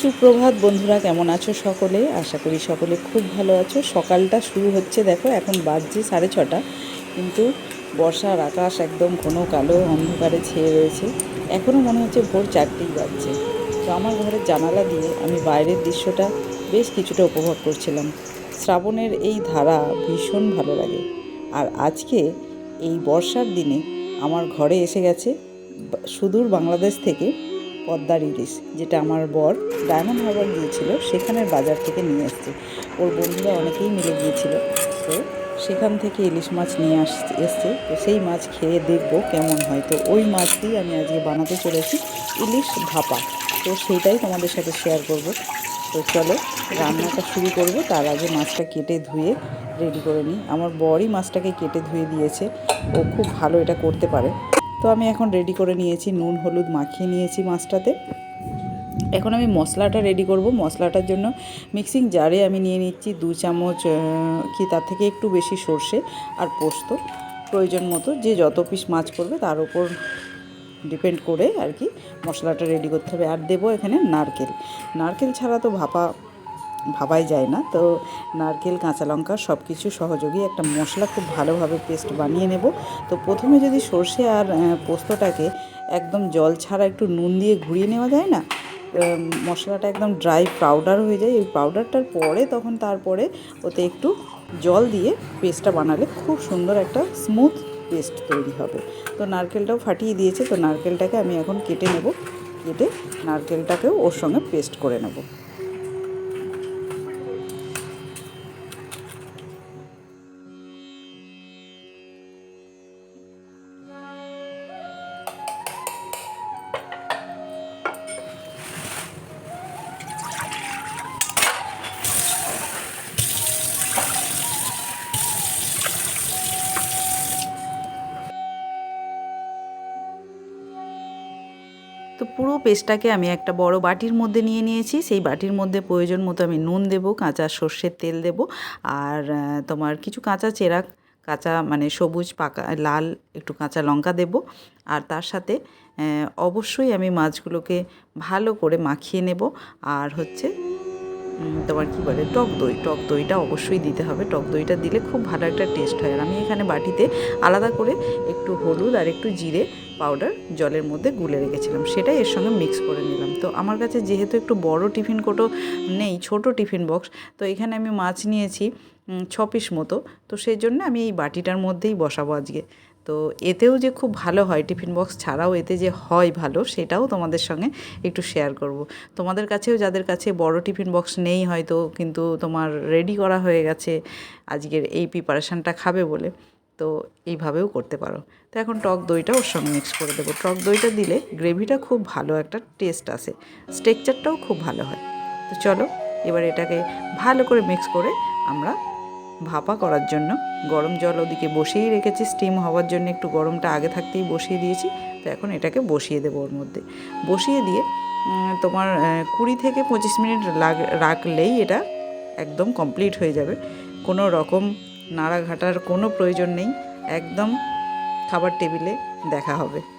সুপ্রভাত বন্ধুরা, কেমন আছো সকলে? আশা করি সকলে খুব ভালো আছো। সকালটা শুরু হচ্ছে, দেখো, এখন বাজছে সাড়ে ছটা, কিন্তু বর্ষার আকাশ একদম ঘন কালো, অন্ধকারে ছেয়ে রয়েছে। এখনও মনে হচ্ছে ভোর চারটেই বাজছে। তো আমার ঘরের জানালা দিয়ে আমি বাইরের দৃশ্যটা বেশ কিছুটা উপভোগ করছিলাম। শ্রাবণের এই ধারা ভীষণ ভালো লাগে। আর আজকে এই বর্ষার দিনে আমার ঘরে এসে গেছে সুদূর বাংলাদেশ থেকে পদ্মার ইলিশ, যেটা আমার বর ডায়মন্ড হারবার গিয়েছিল, সেখানের বাজার থেকে নিয়ে এসছে। ওর বন্ধুরা অনেকেই মিলে গিয়েছিল। তো সেখান থেকে ইলিশ মাছ নিয়ে আসছে, এসছে। তো সেই মাছ খেয়ে দেখব কেমন হয়। তো ওই মাছটি আমি আজকে বানাতে চলেছি ইলিশ ভাপা। তো সেইটাই তোমাদের সাথে শেয়ার করব। তো চলো, রান্নাটা শুরু করব। তার আগে মাছটা কেটে ধুয়ে রেডি করে নিই। আমার বরই মাছটাকে কেটে ধুয়ে দিয়েছে। ও খুব ভালো এটা করতে পারে। তো আমি এখন রেডি করে নিয়েছি, নুন, হলুদ মাখিয়ে নিয়েছি মাছটাতে। এখন আমি মশলাটা রেডি করব। মশলাটার জন্য মিক্সিং জারে আমি নিয়ে নিচ্ছি দু চামচ কি তার থেকে একটু বেশি সর্ষে আর পোস্ত। প্রয়োজন মতো যে যত পিস মাছ করবে তার উপর ডিপেন্ড করে আর কি মশলাটা রেডি করতে হবে। আর দেবো এখানে নারকেল। নারকেল ছাড়া তো ভাপা ভাবাই যায় না। তো নারকেল, কাঁচা লঙ্কা সব কিছু সহযোগী একটা মশলা খুব ভালোভাবে পেস্ট বানিয়ে নেব। তো প্রথমে যদি সর্ষে আর পোস্তটাকে একদম জল ছাড়া একটু নুন দিয়ে ঘুরিয়ে নেওয়া যায় না মশলাটা একদম ড্রাই পাউডার হয়ে যায়। এই পাউডারটার পরে তখন তারপরে ওতে একটু জল দিয়ে পেস্টটা বানালে খুব সুন্দর একটা স্মুথ পেস্ট তৈরি হবে। তো নারকেলটাও ফাটিয়ে দিয়েছে। তো নারকেলটাকে আমি এখন কেটে নেব। কেটে নারকেলটাকেও ওর সঙ্গে পেস্ট করে নেব। তো পুরো পেস্টটাকে আমি একটা বড় বাটির মধ্যে নিয়ে নিয়েছি। সেই বাটির মধ্যে প্রয়োজন মতো আমি নুন দেব, কাঁচা সর্ষের তেল দেব আর তোমার কিছু কাঁচা চেরা, কাঁচা মানে সবুজ পাকা, লাল একটু কাঁচা লঙ্কা দেব আর তার সাথে অবশ্যই আমি মাছগুলোকে ভালো করে মাখিয়ে নেব। আর হচ্ছে তোমার কী বলে, টক দই, টক দইটা অবশ্যই দিতে হবে। টক দইটা দিলে খুব ভালো একটা টেস্ট হয়। আর আমি এখানে বাটিতে আলাদা করে একটু হলুদ আর একটু জিরে পাউডার জলের মধ্যে গুলে রেখেছিলাম। সেটাই এর সঙ্গে মিক্স করে নিলাম। তো আমার কাছে যেহেতু একটু বড় টিফিন কোটো নেই, ছোট টিফিন বক্স তো এখানে আমি মাছ নিয়েছি ছ পিস মতো। তো সেই জন্য আমি এই বাটিটার মধ্যেই বসাবো আজকে। তো এতেও যে খুব ভালো হয়, টিফিন বক্স ছাড়াও এতে যে হয় ভালো, সেটাও তোমাদের সঙ্গে একটু শেয়ার করব। তোমাদের কাছেও যাদের কাছে বড় টিফিন বক্স নেই হয়তো কিন্তু তোমার রেডি করা হয়ে গেছে, আজকের এই প্রিপারেশানটা খাবে বলে, তো এইভাবেও করতে পারো। তো এখন টক দইটা ওর সঙ্গে মিক্স করে দেবো। টক দইটা দিলে গ্রেভিটা খুব ভালো একটা টেস্ট আসে স্ট্রেকচারটাও খুব ভালো হয়। তো চলো এবার এটাকে ভালো করে মিক্স করে আমরা ভাপা করার জন্য। গরম জল ওদিকে বসিয়েই রেখেছি স্টিম হওয়ার জন্য একটু গরমটা আগে থাকতেই বসিয়ে দিয়েছি। তো এখন এটাকে বসিয়ে দেবো ওর মধ্যে। বসিয়ে দিয়ে তোমার কুড়ি থেকে পঁচিশ মিনিট লাগ- রাখলেই এটা একদম কমপ্লিট হয়ে যাবে। কোনো রকম নাড়াঘাটার কোনো প্রয়োজন নেই। একদম খাবার টেবিলে দেখা হবে।